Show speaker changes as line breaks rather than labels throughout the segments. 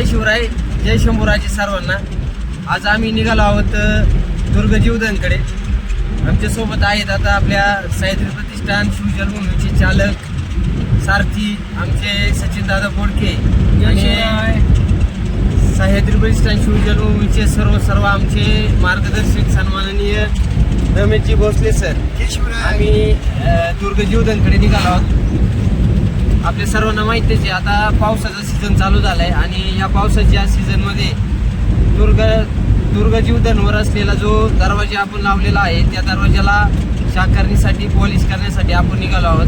जय शिवराय जय शंभूराजे सर्वांना. आज आम्ही निघालो आहोत दुर्ग जीवदानकडे. आमच्यासोबत आहेत आता आपल्या सह्याद्री प्रतिष्ठान शिवजन्मभूमीचे चालक सारथी आमचे सचिन दादा बोडके आणि सह्याद्री प्रतिष्ठान शिवजन्मभूमीचे सर्व सर्व आमचे मार्गदर्शक सन्माननीय रमेशजी भोसले सर. आम्ही दुर्ग जीवदानकडे निघालो आहोत. आपल्या सर्वांना माहितीच आहे आता पावसाचा सीझन चालू झाला आहे आणि या पावसाच्या सीझनमध्ये दुर्ग दुर्ग जीवधनवर असलेला जो दरवाजा आपण लावलेला आहे त्या दरवाजाला शाकारणीसाठी पॉलिश करण्यासाठी आपण निघालो आहोत.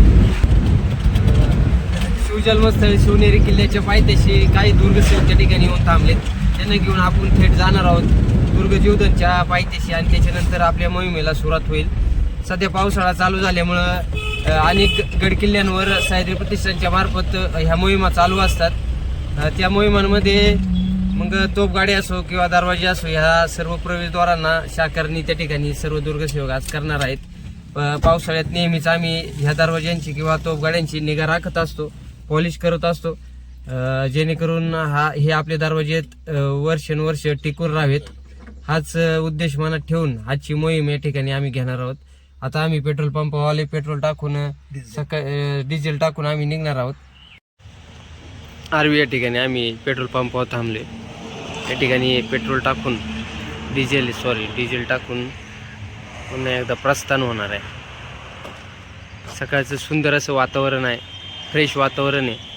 शिवजन्मस्थळ शिवनेरी किल्ल्याच्या पायथ्याशी काही दुर्गसेवच्या ठिकाणी येऊन थांबलेत. त्यांना घेऊन आपण थेट जाणार आहोत. दुर्गजीवधनच्या पायथ्याशी आणि त्याच्यानंतर आपल्या मोहिमेला सुरुवात होईल. सध्या पावसाळा चालू झाल्यामुळं अनेक गडकिल्ल्यांवर सह्याद्री प्रतिष्ठानच्या मार्फत ह्या मोहिमा चालू असतात. त्या मोहिमांमध्ये मग तोपगाडी असो किंवा दरवाजे असो ह्या सर्व प्रवेशद्वारांना शाकारणी त्या ठिकाणी सर्व दुर्गसेवक आज करणार आहेत. पावसाळ्यात नेहमीच आम्ही ह्या दरवाज्यांची किंवा तोपगाड्यांची निगा राखत असतो पॉलिश करत असतो. जेणेकरून हा हे आपले दरवाजे वर्षानुवर्ष टिकून राहावेत. हाच उद्देश मनात ठेवून आजची मोहीम या ठिकाणी आम्ही घेणार आहोत. आता आम्ही पेट्रोल पंपावाले पेट्रोल टाकून सकाळी डिझेल टाकून आम्ही निघणार आहोत. आरवी या ठिकाणी आम्ही पेट्रोल पंपावर थांबले. या ठिकाणी पेट्रोल टाकून डिझेल सॉरी डिझेल टाकून पुन्हा एकदा प्रस्थान होणार आहे. सकाळचं सुंदर असं वातावरण आहे. फ्रेश वातावरण आहे.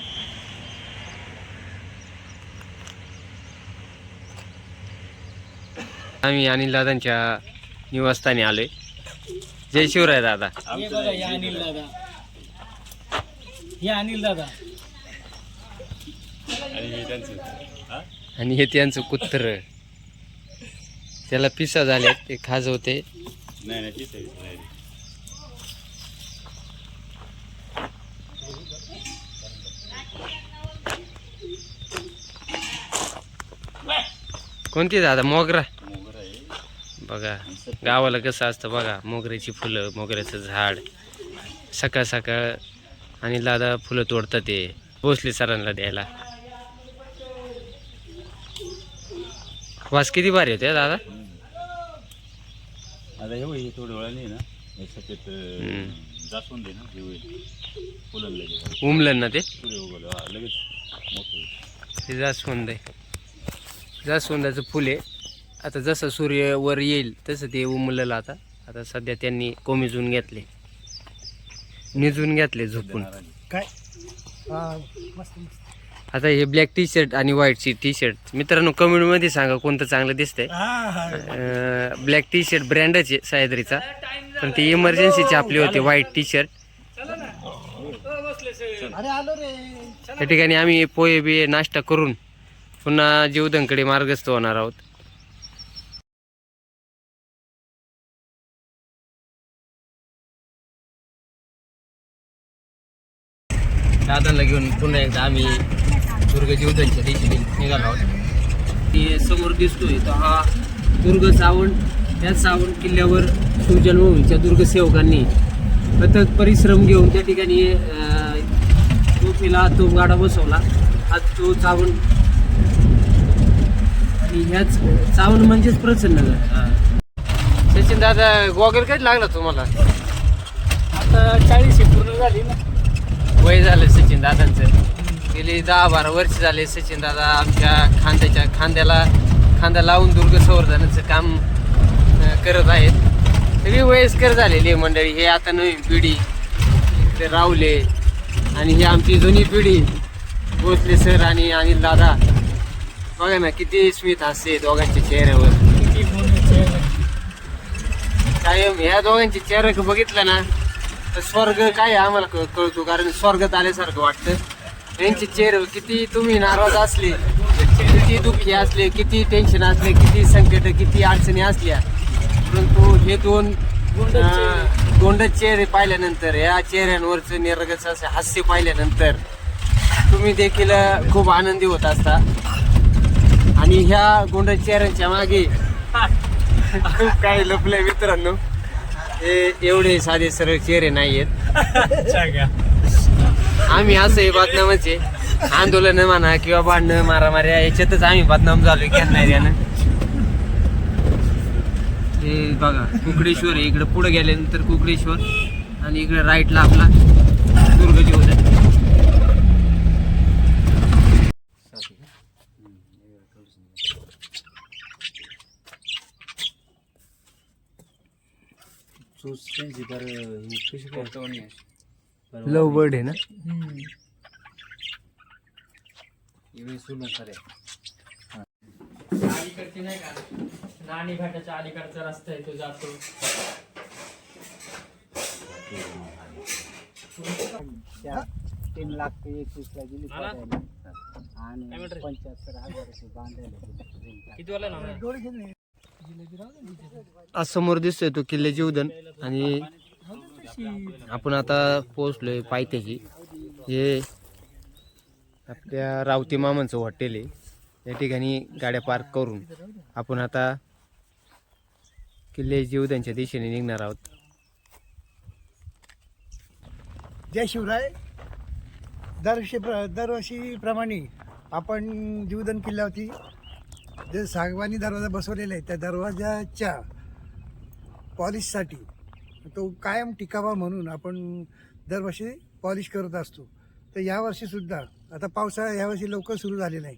आम्ही अनिल दादांच्या निवासस्थानी आलोय. जय शिवराय दादा.
हे बघा हे अनिल दादा. हे अनिल दादा.
आणि हे त्यांचं. कुत्र. त्याला पिसा झाले ते खाजवते कोणती दादा? मोगरा. बघा गावाला कसं असतं बघा मोगऱ्याची फुलं मोगऱ्याचं झाड. सकाळ सकाळ आणि दादा फुलं तोडतात ते. भोसले सरांना द्यायला. वास किती भारी होते दादा?
आता हे बघ, हे थोडं वेळाने ना हे सफेद. जास्वंद आहे ना हे होईल फुलं लगेच.
उमलं ना ते?
सूर्य उगवलं हा, लगेच मोठं होईल.
हे जास्वंद आहे. जास्वंदाचं फुल आहे. आता जसं सूर्य वर येईल तसं ते उमललं आता. आता सध्या त्यांनी कोमेजून घेतले. निजून घेतले झोपून.
काय? मस्त मस्त.
आता हे ब्लॅक टी शर्ट आणि व्हाईटची टी शर्ट मित्रांनो कमेंटमध्ये सांगा कोणतं चांगलं दिसतंय. ब्लॅक टी शर्ट ब्रँडच आहे सह्याद्रीचा पण ते इमर्जन्सीचे आपले होते व्हाईट टी शर्ट
अरे आलो रे.
त्या ठिकाणी आम्ही पोहे बिये नाश्ता करून पुन्हा जीवधनकडे मार्गस्थ होणार आहोत. दादांना घेऊन पुन्हा एकदा आम्ही दुर्ग जीवधनच्या दिशेने निघालो आहोत. ते समोर दिसतोय. तो हा दुर्ग सावंत त्या सावंत किल्ल्यावर शिवजन्मभूमीच्या दुर्ग सेवकांनी अथक परिश्रम घेऊन त्या ठिकाणी तोफीला तो गाडा बसवला. हा तो आणि ह्याच चावण म्हणजेच प्रसन्न सचिन दादा गॉगल कधी लागला तुम्हाला?
आता चाळीस पूर्ण झाली ना.
वय झालं सचिन दादांचं. गेली दहा बारा वर्ष झाले सचिन दादा आमच्या खांद्याच्या खांद्याला खांदा लावून दुर्ग संवर्धनाचं काम करत आहेत. सगळी वयस्कर झालेली आहे मंडळी. हे आता नवीन पिढी. ते रावले आणि ही आमची जुनी पिढी. भोसले सर आणि अनिल दादा. बघा ना किती स्मित हास्य दोघांच्या चेहऱ्यावर. कायम ह्या दोघांचे चेहरे बघितलं ना तर स्वर्ग काय आहे आम्हाला कळ- कळतो कारण स्वर्गात आल्यासारखं वाटतं. यांचे चेहरे किती तुम्ही नाराज असले किती दुःखी असले किती टेन्शन असले किती संकट किती अडचणी असल्या. परंतु हे दोन अं, गोंडच चेहरे पाहिल्यानंतर या चेहऱ्यांवरचं निरगस असे हास्य पाहिल्यानंतर तुम्ही देखील अं, खूप आनंदी होत असता. आणि ह्या गोंडच चेहऱ्यांच्या मागे खूप काही लपलंय मित्रांनो. हे एवढे साधे सरळ चेहरे नाही आहेत आम्ही असं हे बदनामचे आंदोलन म्हणा किंवा भांडणं मारामाऱ्या याच्यातच आम्ही बदनाम झालोय यानं. हे बघा कुकडेश्वर आहे. इकडे पुढे गेल्यानंतर कुकडेश्वर आणि इकडे राईटला आपला दुर्ग जीवन लव बर्ड आहे ना?
अलीकडचे नाही का? नाणी घाटाच्या अलीकडचा रस्ता आहे तो जातो.
तीन लाख ते एकवीसला दिली
आला?
पडायला. आणि? पंच्याहत्तर हजार रुपये बांधायला.
किती वाला
आज समोर दिसतोय तो किल्ले जीवधन आणि आपण आता पोहोचलोय पायथ्याची हे आपल्या रावती मामांचं हॉटेल आहे. या ठिकाणी गाड्या पार्क करून आपण आता किल्ले जीवधनच्या दिशेने निघणार आहोत.
जय शिवराय. दरवर्षी प्र दरवर्षीप्रमाणे आपण जीवधन किल्ल्यावरती जे सागवानी दरवाजा बसवलेला आहे त्या दरवाजाच्या पॉलिशसाठी तो कायम टिकावा म्हणून आपण दरवर्षी पॉलिश करत असतो. तर यावर्षीसुद्धा आता पावसाळा यावर्षी लवकर सुरू झालेला आहे.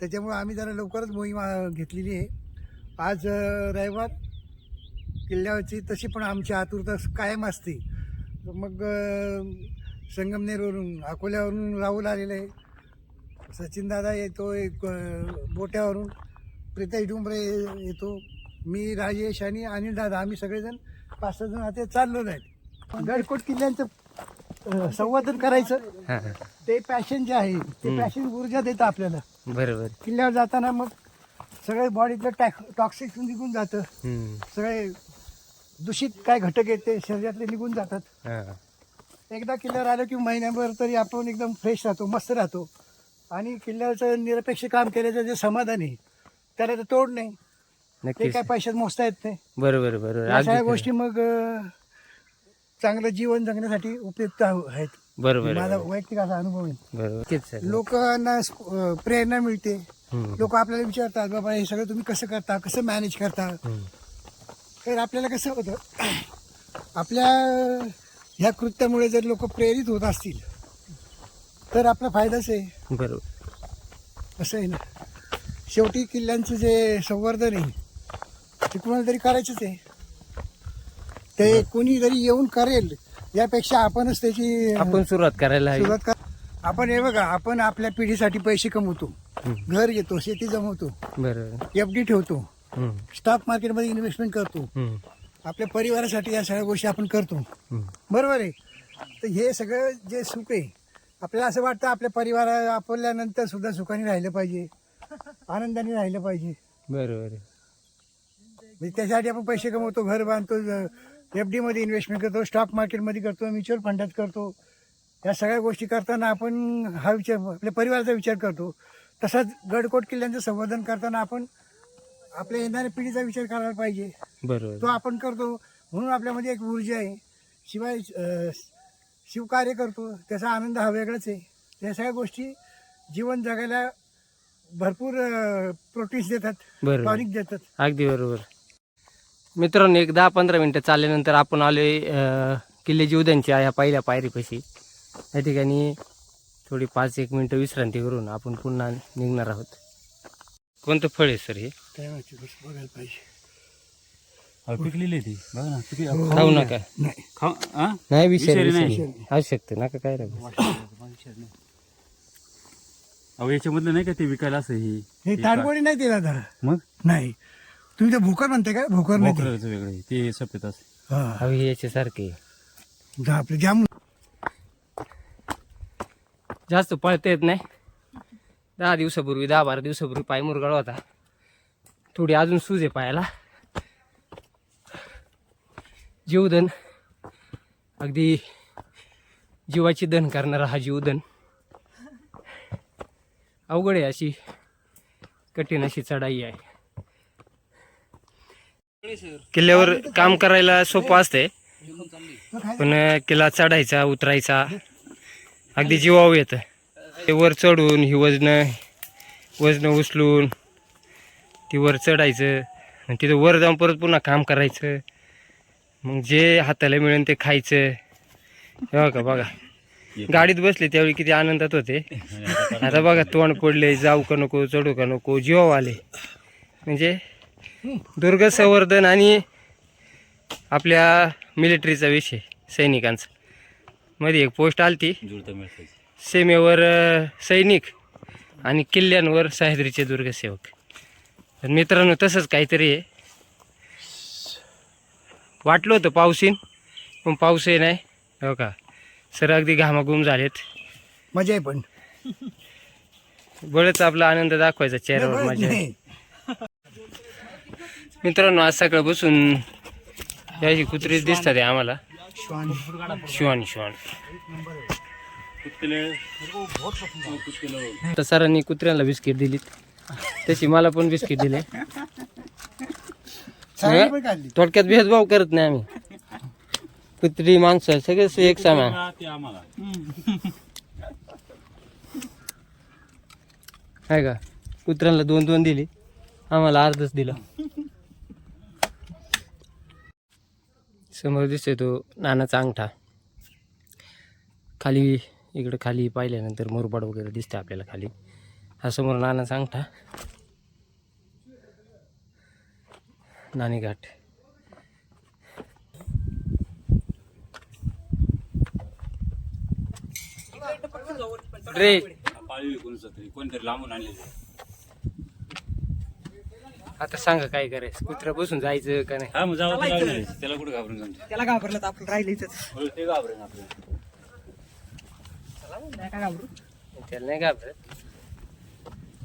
त्याच्यामुळं आम्ही जरा लवकरच मोहीम घेतलेली आहे. आज रविवार किल्ल्यावरची तशी पण आमची आतुरता कायम असते. मग संगमनेरवरून अकोल्यावरून राहुल आलेलं आहे. सचिन दादा येतो एक बोट्यावरून. प्रीताई डुंबरे येतो. मी राजेश आणि अनिल दादा आम्ही सगळेजण पाच सहा जण आता चाललो आहेत गडकोट किल्ल्यांचं अ, संवर्धन करायचं.
हां.
ते पॅशन जे आहे ते. पॅशन ऊर्जा देतं आपल्याला.
बरोबर.
किल्ल्यावर जाताना मग सगळे बॉडीतलं टॅक टॉक्सिक निघून जातं.
हम्म.
सगळे दूषित काय घटक आहेत ते शरीरातले निघून जातात.
हां.
एकदा किल्ल्यावर आलो की महिन्याभर तरी आपण एकदम फ्रेश राहतो मस्त राहतो. आणि किल्ल्यावरचं निरपेक्ष काम केल्याचं जे समाधान आहे त्याला तर तोड नाही. ते
नक्कीच.
काय पैशात मोजता येत नाही.
बरोबर बरोबर.
या
अगदी
सगळ्या
खरं.
गोष्टी मग अं, चांगलं जीवन जगण्यासाठी उपयुक्त आहो- आहेत.
बरोबर
माझा वैयक्तिक असा अनुभव आहे.
बरोबर. सर.
लोकांना अं, प्रेरणा मिळते.
हम्म.
लोक आपल्याला विचारतात बाबा हे सगळं तुम्ही कसं करता? कसं मॅनेज करता?
हम्म.
तर आपल्याला कसं होतं आपल्या ह्या कृत्यामुळे जर लोक प्रेरित होत असतील तर आपला फायदाच आहे.
बरोबर.
असं आहे ना. शेवटी किल्ल्यांचं जे संवर्धन आहे ते कुणाला तरी करायचंच आहे. ते कोणी जरी येऊन करेल यापेक्षा आपणच त्याची
आपण सुरुवात करायला हवी.
सुरुवात कर आपण हे बघा आपण आपल्या पिढीसाठी पैसे कमवतो. घर घेतो शेती जमवतो.
बरोबर
एफ डी ठेवतो. स्टॉक मार्केटमध्ये इन्व्हेस्टमेंट करतो. आपल्या परिवारासाठी या सगळ्या गोष्टी आपण करतो. बरोबर आहे? तर हे सगळं जे सुख आहे आपल्याला असं वाटतं आपल्या परिवारा आपल्यानंतर सुद्धा सुखाने राहिलं पाहिजे. आनंदाने राहिलं पाहिजे.
बरोबर.
म्हणजे त्यासाठी आपण पैसे कमवतो घर बांधतो एफमध्ये इन्व्हेस्टमेंट करतो स्टॉक मार्केटमध्ये करतो म्युच्युअल फंडात करतो. या सगळ्या गोष्टी करताना आपण हा विचार आपल्या परिवाराचा विचार करतो. तसाच गडकोट किल्ल्यांचं संवर्धन करताना आपण आपल्या येणाऱ्या पिढीचा विचार करायला पाहिजे. तो
बरोबर
आपण करतो. म्हणून आपल्यामध्ये एक ऊर्जा आहे. शिवाय शिवकार्य करतो. त्याचा आनंद हा वेगळाच आहे. या सगळ्या गोष्टी जीवन जगायला भरपूर प्रोटीन्स देतात
बरोबर.
टॉनिक देतात.
अगदी बरोबर. मित्रांनो एक दहा पंधरा मिनटं चालल्यानंतर आपण आलोय किल्ले जीवदानच्या ह्या पहिल्या पायरीपाशी. या ठिकाणी थोडी पाच एक मिनटं विश्रांती करून आपण पुन्हा निघणार आहोत. कोणतं फळ आहे सर हे?
काय माहिती कसं बघायला पाहिजे.
अहो, पिकलेली आहे ती. बघा ना पिकली.
खाऊ नका.
नाही.
हा
नाही विषारी
विषारी नाही.
विषारी. असू शकतं नका काय राहू
अहो याच्यामधलं नाही का ते विकायला असं हे?
हे नाही दिला दादा.
मग?
नाही. तुम्ही ते भोकर म्हणते का? भोकर नाही ते.
मोकळचं वेगळं आहे. ते सफेद असं.
हा.
हवी याच्यासारखे
जा आपलं जाम
जास्त पळता येत नाही. दहा दिवसापूर्वी दहा बारा दिवसापूर्वी पाय मुरगाळ होता. थोडी अजून सूज आहे पायाला. जीवदन अगदी जीवाची दन करणारा हा जीवदन अवघड आहे अशी. कठीण अशी चढाई आहे. किल्ल्यावर काम करायला सोपं असते पण किल्ला चढायचा उतरायचा अगदी जीवाव येतं. ते वर चढून ही वजनं वजनं उचलून ती वर चढायचं आणि तिथं वर जाऊन परत पुन्हा काम करायचं. मग जे हाताला मिळेल ते खायचं. बघा बघा. गाडीत बसले त्यावेळी किती आनंदात होते. आता बघा तोंड पडले जाऊ का नको चढू का नको जीव आले. म्हणजे दुर्ग संवर्धन आणि आपल्या मिलिटरीचा विषय सैनिकांचा. मध्ये एक पोस्ट आलती. सीमेवर सैनिक आणि किल्ल्यांवर सह्याद्रीचे दुर्गसेवक तर मित्रांनो तसंच काहीतरी आहे. वाटलं होतं पाऊस येईन पण पाऊसही नाही. हो का? सर अगदी घामाघूम झालेत.
मजा आहे पण.
बळच आपला आनंद दाखवायचा चेहऱ्यावर
नाही.
मित्रांनो आज सकाळ बसून याची कुत्रीच दिसतात आहे आम्हाला.
श्वान.
शिवान तर सरांनी कुत्र्याला बिस्किट दिलीत. तशी मला पण बिस्किट दिले. थोडक्यात भेदभाव करत नाही आम्ही. कुत्री माणसं सगळेच एक समान.
आम्हाला.
आहे का? कुत्र्यांना दोन दोन दिली. आम्हाला अर्धच दिलं. समोर दिसतोय तो नानाचा अंगठा. खाली इकडं खाली पाहिल्यानंतर मुरबाड वगैरे दिसते आपल्याला खाली. हा समोर नानाचा अंगठा. नाणी रे.
पाळी कोणचं तरी. कोणतरी लांबून
आता सांगा काय करायचं? कुत्रा बसून जायचं का नाही?
हा मग आहे. त्याला कुठं घाबरून
त्याला घाबरलं तर आपण राहिलं
हो, ते घाबरेन
त्याला नाही घाबरत.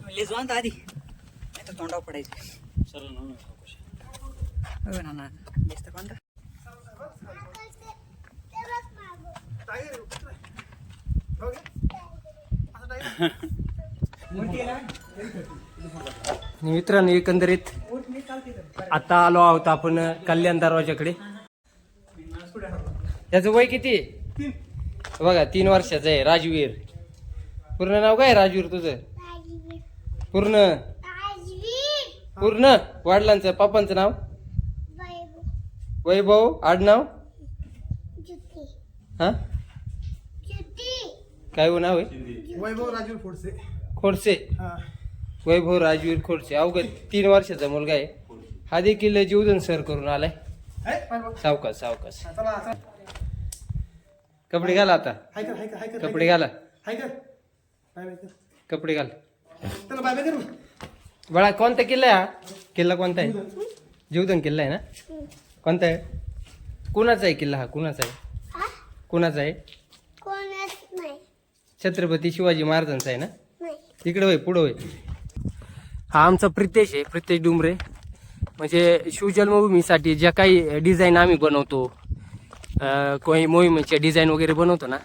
लेज बांध आधी. नाही तर तोंडावर पडायचं.
सरळ ना
हो
मित्रांनो एकंदरीत आता आलो आहोत आपण कल्याण दरवाजाकडे त्याचं वय किती? बघा तीन वर्षाचं आहे राजवीर. पूर्ण नाव काय राजवीर तुझं? पूर्ण? पूर्ण? वडिलांचं पप्पांचं नाव? वैभव. आडनाव? हा? काय हो नाव आहे?
वैभव राजू फोडसे
खोडसे.
हा.
वैभव राजवीर खोडसे. अवघड तीन वर्षाचा मुलगा आहे. हा देखील जीवदन सर करून आलाय.
पाय बघ.
सावकाश सावकाश.
चला आता
कपडे घाला आता.
हाय कर हाय कर हाय कर.
कपडे घाला.
हाय कर. बाय बाय कर.
कपडे घाल.
चला बाय बाय कर.
बाळा कोणता किल्ला आहे हा? किल्ला कोणता आहे? जीवदन किल्ला आहे ना? कोणता आहे? कुणाचा आहे किल्ला हा? कुणाचा आहे? कुणाचा आहे? छत्रपती शिवाजी महाराजांचा आहे ना?
नाही.
इकडे होय पुढं होय. हा आमचा प्रितेश आहे प्रितेश डुमरे. म्हणजे शिवजन्मभूमीसाठी ज्या काही डिझाईन आम्ही बनवतो कोणी मोहिमेच्या डिझाईन वगैरे बनवतो ना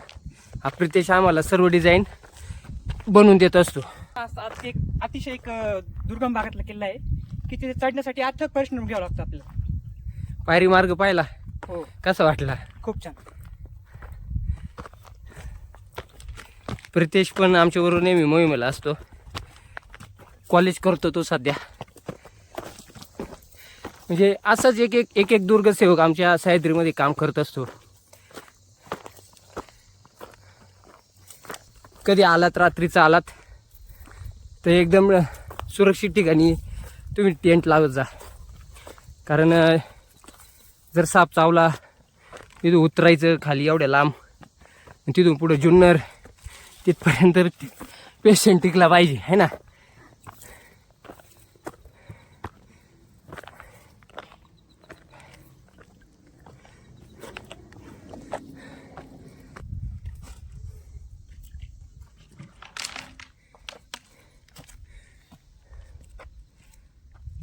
हा प्रितेश आम्हाला सर्व डिझाईन बनवून देत असतो.
असा आता एक अतिशय एक दुर्गम भागातला किल्ला आहे की तिथे चढण्यासाठी अथक परिश्रम घ्यावा लागतो आपल्याला.
पायरी मार्ग पाहिला.
हो.
कसा वाटला?
खूप छान.
प्रितेश पण आमच्याबरोबर नेहमी मोहिमेला असतो. कॉलेज करतो तो सध्या. म्हणजे असंच एक एक एक एक दुर्गसेवक आमच्या सह्याद्रीमध्ये काम करत असतो. कधी आलात रात्रीचा आलात तर एकदम सुरक्षित ठिकाणी तुम्ही टेंट लावत जा. कारण जर साप चावला तिथं उतरायचं खाली एवढ्या लांब तिथून पुढं जुन्नर तिथपर्यंत पेशंट टिकला पाहिजे है ना?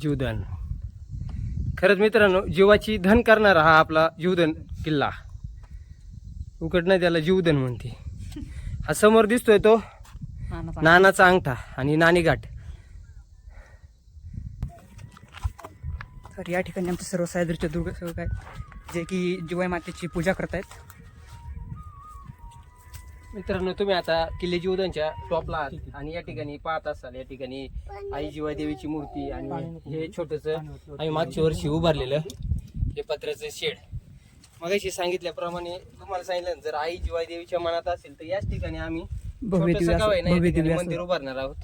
जीवदान. खरंच मित्रांनो जीवाची धन करणारा हा आपला जीवधन किल्ला. उकट नाही त्याला जीवधन म्हणते. हा समोर दिसतोय तो. नानाचा अंगठा आणि नाणी घाट
तर या ठिकाणी आमचे सर्व सह्याद्रीचे दुर्ग सेवक आहेत जे की जिवाई मातेची पूजा करतायत.
मित्रांनो तुम्ही आता किल्ले जीवदांच्या टॉपला आहात आणि या ठिकाणी पाहत असाल या ठिकाणी आई जिवाई देवीची मूर्ती आणि हे छोटस आम्ही मागच्या वर्षी उभारलेलं हे पत्र्याचं शेड. मगाशी सांगितल्याप्रमाणे तुम्हाला सांगितलं जर आई जिवाई देवीच्या मनात असेल तर याच ठिकाणी आम्ही छोटंसं गाव आहे ना, या ठिकाणी मंदिर उभारणार आहोत.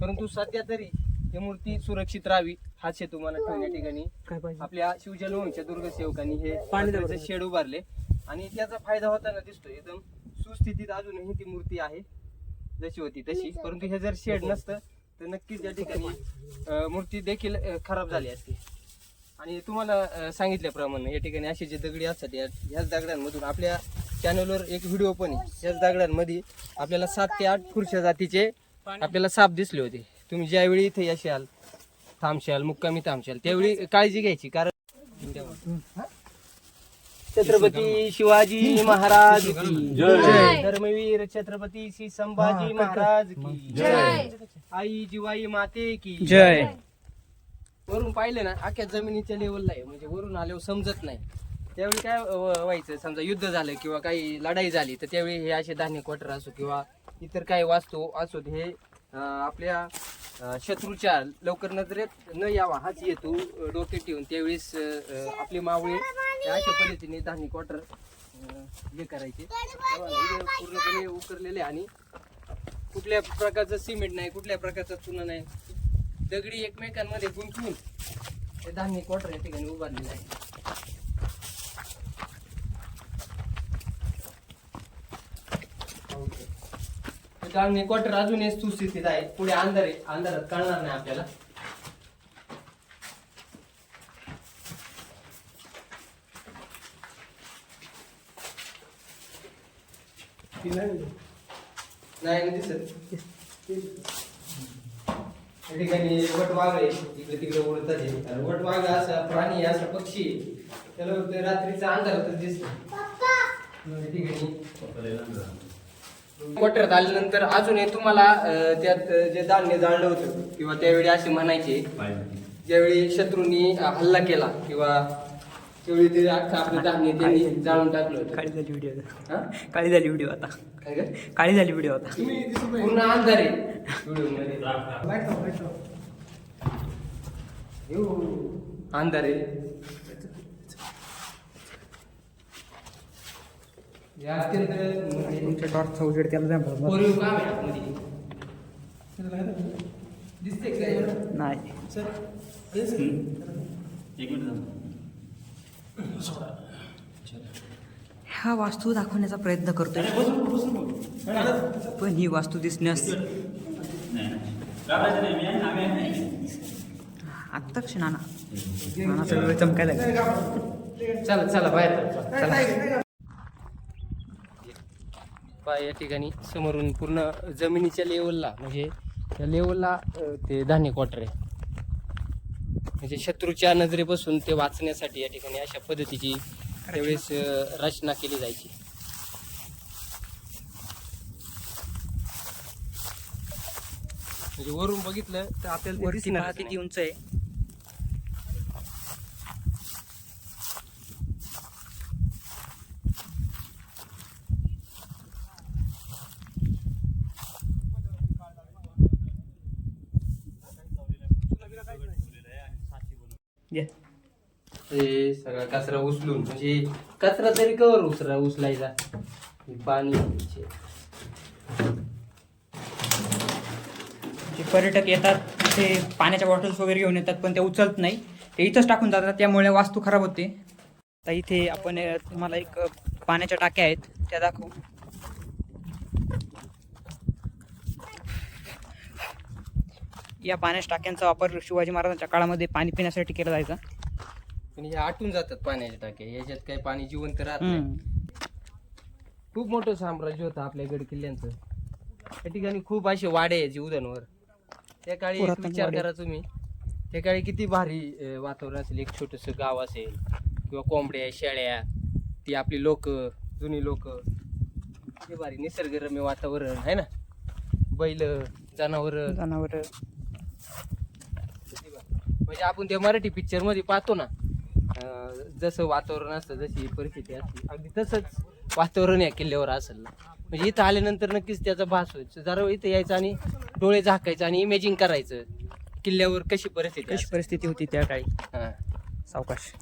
परंतु सध्या तरी ही मूर्ती सुरक्षित राहावी हाच हेतू मला ठेवून या ठिकाणी आपल्या शिवजन्मभूमीच्या दुर्ग सेवकांनी हे पाणी शेड उभारले. आणि त्याचा फायदा होताना दिसतो एकदम सुस्थितीत अजूनही ती मूर्ती आहे जशी होती तशी. परंतु हे जर शेड नसतं तर नक्कीच या ठिकाणी अं, मूर्ती देखील अं, खराब झाली असती. आणि तुम्हाला अं, सांगितल्याप्रमाणे या ठिकाणी असे जे दगडी असतात या ह्याच दगडांमधून आपल्या चॅनलवर एक व्हिडिओ पण आहे. ह्याच दगडांमध्ये आपल्याला सात ते आठ खुर्च्या जातीचे आपल्याला साप दिसले होते. तुम्ही ज्यावेळी इथे यशाल थांबशाल मुक्कामी थांबशाल त्यावेळी काळजी घ्यायची कारण छत्रपती शिवाजी महाराज की जय. धर्मवीर छत्रपती श्री संभाजी महाराज की जय. आई जिवाई माते की
जय.
वरून पाहिलं ना अख्ख्या जमिनीच्या लेवलला आहे. म्हणजे वरून आल्यावर समजत नाही. त्यावेळी काय अं, व्हायचं? समजा युद्ध झालं किंवा काही लढाई झाली तर त्यावेळी हे असे धान्य क्वार्टर असो किंवा इतर काही वास्तू असो हे अं, आपल्या अं, शत्रूच्या लवकर नजरेत न यावा हाच हेतू अं, डोक्यात ठेवून त्यावेळेस अं, मावळी मावळे हे अशा पद्धतीने धान्य क्वार्टर हे करायचे. तेव्हा हे पूर्णपणे उकरलेले आणि कुठल्या प्रकारचं सिमेंट नाही कुठल्या प्रकारचा चुना नाही. दगडी एकमेकांमध्ये गुंतवून हे धान्य क्वार्टर या ठिकाणी उभारलेलं आहे धान्य क्वार्टर अजूनही सुस्थितीत आहे. पुढे अंधार आहे. अंधारात कळणार नाही आपल्याला. नाही. दिसत. या ठिकाणी वटवाघ आहे. इकडे तिकडे उडतात आहे आणि वटवाघ असा प्राणी आहे, असा पक्षी. त्याला फक्त रात्रीचा अंधारातच दिसतो. या ठिकाणी क्वार्टरात आल्यानंतर अजूनही तुम्हाला अं, त्यात अं, जे धान्य जाळलं होतं किंवा त्यावेळी असे म्हणायचे ज्यावेळी शत्रूंनी हल्ला केला किंवा त्यावेळी ते अख्खं आपलं धान्य त्यांनी जाळून टाकलं होतं.
काळी झाली व्हिडिओ
हा?
काळी झाली व्हिडिओ आता.
काय काय
काळी झाली व्हिडिओ आता.
पूर्ण अंधार आहे. व्हिडिओमध्ये अंधार आहे. हे अत्यंत म्हणजे
तुमच्या टॉर्चचा उजेड त्याला द्या बरं.
कोरीव काम आहे आतमध्ये. दिसते काय
नाही.
एक मिनिट थांब.
हा वास्तू दाखवण्याचा प्रयत्न करतोय पण ही वास्तू दिसण्यास. आत्ता नाना नाना सगळं चमकायला.
चला चला बाहेर चला. पहा या ठिकाणी समोरून पूर्ण जमिनीच्या लेवलला म्हणजे त्या लेवलला ते धान्य क्वार्टर आहे. म्हणजे शत्रूच्या नजरेपासून ते वाचण्यासाठी या ठिकाणी अशा पद्धतीची त्यावेळेस रचना केली जायची म्हणजे वरून बघितलं तर आपल्याला.
किती उंच आहे
हे सगळा कचरा उचलून म्हणजे कचरा तरी कवर उचला उचलायचा. पाणी
जे पर्यटक येतात ते पाण्याच्या बॉटल्स वगैरे घेऊन येतात पण ते उचलत नाही. ते इथंच टाकून जातात त्यामुळे वास्तू खराब होते. तर इथे आपण तुम्हाला एक पाण्याच्या टाक्या आहेत त्या दाखवू. या पाण्याच्या टाक्यांचा वापर शिवाजी महाराजांच्या काळामध्ये पाणी पिण्यासाठी केला जायचा.
पण हे आटून जातात पाण्याच्या टाक्या याच्यात काही पाणी जिवंत राहत नाही. खूप मोठं साम्राज्य होतं आपल्या गड किल्ल्यांचं. त्या ठिकाणी खूप असे वाडे आहे जीवदांवर त्या काळी एक विचार. करा तुम्ही. त्या काळी किती भारी अं, वातावरण असेल. एक छोटस गाव असेल किंवा कोंबड्या शेळ्या ती आपली लोक जुनी लोक. ते भारी निसर्गरम्य वातावरण आहे ना? बैल जनावर.
जनावर.
म्हणजे आपण त्या मराठी पिक्चरमध्ये पाहतो ना जसं वातावरण असतं जशी परिस्थिती असते अगदी तसंच वातावरण या किल्ल्यावर असेल ना. म्हणजे इथं आल्यानंतर नक्कीच त्याचा भास होईल. जरा इथं यायचं आणि डोळे झाकायचं आणि इमेजिंग करायचं. किल्ल्यावर कशी परिस्थिती
कशी. परिस्थिती होती त्या काळी?
हा.
सावकाश.